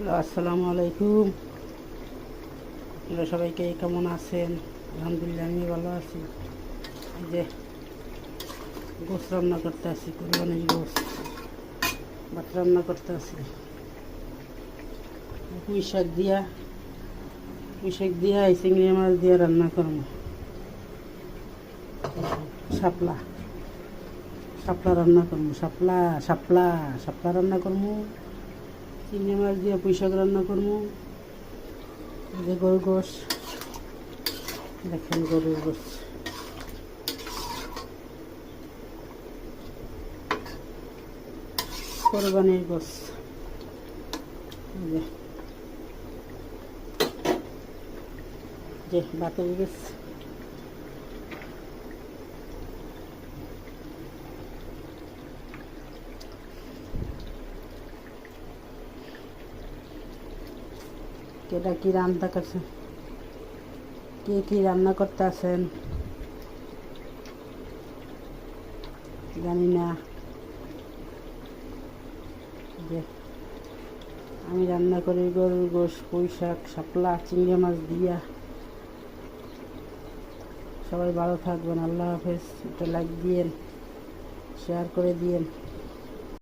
Hello, আসসালামু আলাইকুম। আপনারা সবাইকে কেমন আছেন? আলহামদুলিল্লাহ আমি ভালো আছি। যে গোস রান্না করতে আছি কোরবানির গোস ভাত রান্না করতে আছি পুঁই শাক দিয়া পুঁই শাক দিয়া এই চিংড়ি মাছ দিয়া রান্না করব। শাপলা। শাপলা রান্না করব শাপলা শাপলা শাপলা রান্না করব। চিংড়ি মাছ দিয়ে পুঁই রান্না করব, যে গরুর গোস দেখেন গরুর গোস কোরবানির গোস যে। যে বাতের কেটা কি রান্না করছেন কে, কি রান্না করতে আছেন? জানি না। আমি রান্না করি গরুর গোশ, পুঁই শাক, শাপলা, চিংড়ি মাছ দিয়া। সবাই ভালো থাকবেন, আল্লাহ হাফেজ। একটা লাইক দিয়েন শেয়ার করে দিয়েন।